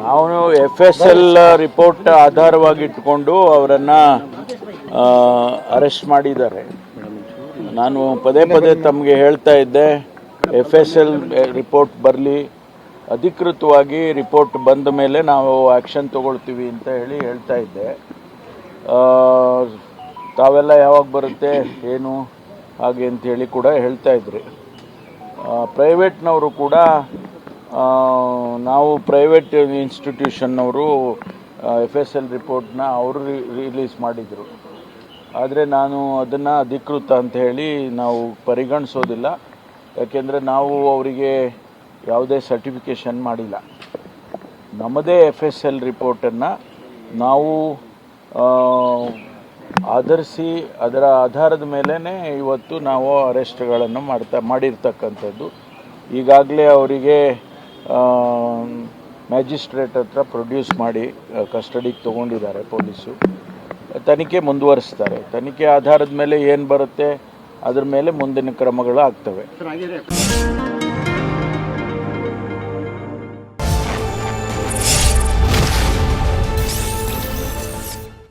ನಾವು F S L report ಆಧಾರವಾಗಿ ಇಟ್ಕೊಂಡು ಅವರನ್ನು ಅರೆಸ್ಟ್ ಮಾಡಿದ್ದಾರೆ. ನಾನು ಪದೇ ಪದೇ ತಮಗೆ ಹೇಳ್ತಾ ಇದ್ದೆ ಎಫ್ ಎಸ್ ಎಲ್ ರಿಪೋರ್ಟ್ ಬರಲಿ, ಅಧಿಕೃತವಾಗಿ ರಿಪೋರ್ಟ್ ಬಂದ ಮೇಲೆ ನಾವು ಆ್ಯಕ್ಷನ್ ತಗೊಳ್ತೀವಿ ಅಂತ ಹೇಳಿ ಹೇಳ್ತಾ ಇದ್ದೆ. ತಾವೆಲ್ಲ ಯಾವಾಗ ಬರುತ್ತೆ, ಏನು, ಹಾಗೆ ಅಂತ ಹೇಳಿ ಕೂಡ ಹೇಳ್ತಾ ಇದ್ರಿ. ಪ್ರೈವೇಟ್ನವರು ಕೂಡ ನಾವು ಪ್ರೈವೇಟ್ ಇನ್ಸ್ಟಿಟ್ಯೂಷನ್ನವರು ಎಫ್ ಎಸ್ ಎಲ್ ರಿಪೋರ್ಟ್ನ ಅವರು ರಿಲೀಸ್ ಮಾಡಿದರು. ಆದರೆ ನಾನು ಅದನ್ನು ಅಧಿಕೃತ ಅಂತ ಹೇಳಿ ನಾವು ಪರಿಗಣಿಸೋದಿಲ್ಲ. ಯಾಕೆಂದರೆ ನಾವು ಅವರಿಗೆ ಯಾವುದೇ ಸರ್ಟಿಫಿಕೇಷನ್ ಮಾಡಿಲ್ಲ. ನಮ್ಮದೇ ಎಫ್ ಎಸ್ ಎಲ್ ರಿಪೋರ್ಟನ್ನು ನಾವು ಆಧರಿಸಿ, ಅದರ ಆಧಾರದ ಮೇಲೇ ಇವತ್ತು ನಾವು ಅರೆಸ್ಟ್ಗಳನ್ನು ಮಾಡ್ತಾ, ಮಾಡಿರ್ತಕ್ಕಂಥದ್ದು. ಈಗಾಗಲೇ ಅವರಿಗೆ ಮ್ಯಾಜಿಸ್ಟ್ರೇಟ್ ಹತ್ರ ಪ್ರೊಡ್ಯೂಸ್ ಮಾಡಿ ಕಸ್ಟಡಿಗೆ ತೊಗೊಂಡಿದ್ದಾರೆ ಪೊಲೀಸು. ತನಿಖೆ ಮುಂದುವರಿಸ್ತಾರೆ. ತನಿಖೆ ಆಧಾರದ ಮೇಲೆ ಏನು ಬರುತ್ತೆ, ಅದ್ರ ಮೇಲೆ ಮುಂದಿನ ಕ್ರಮಗಳು ಆಗ್ತವೆ.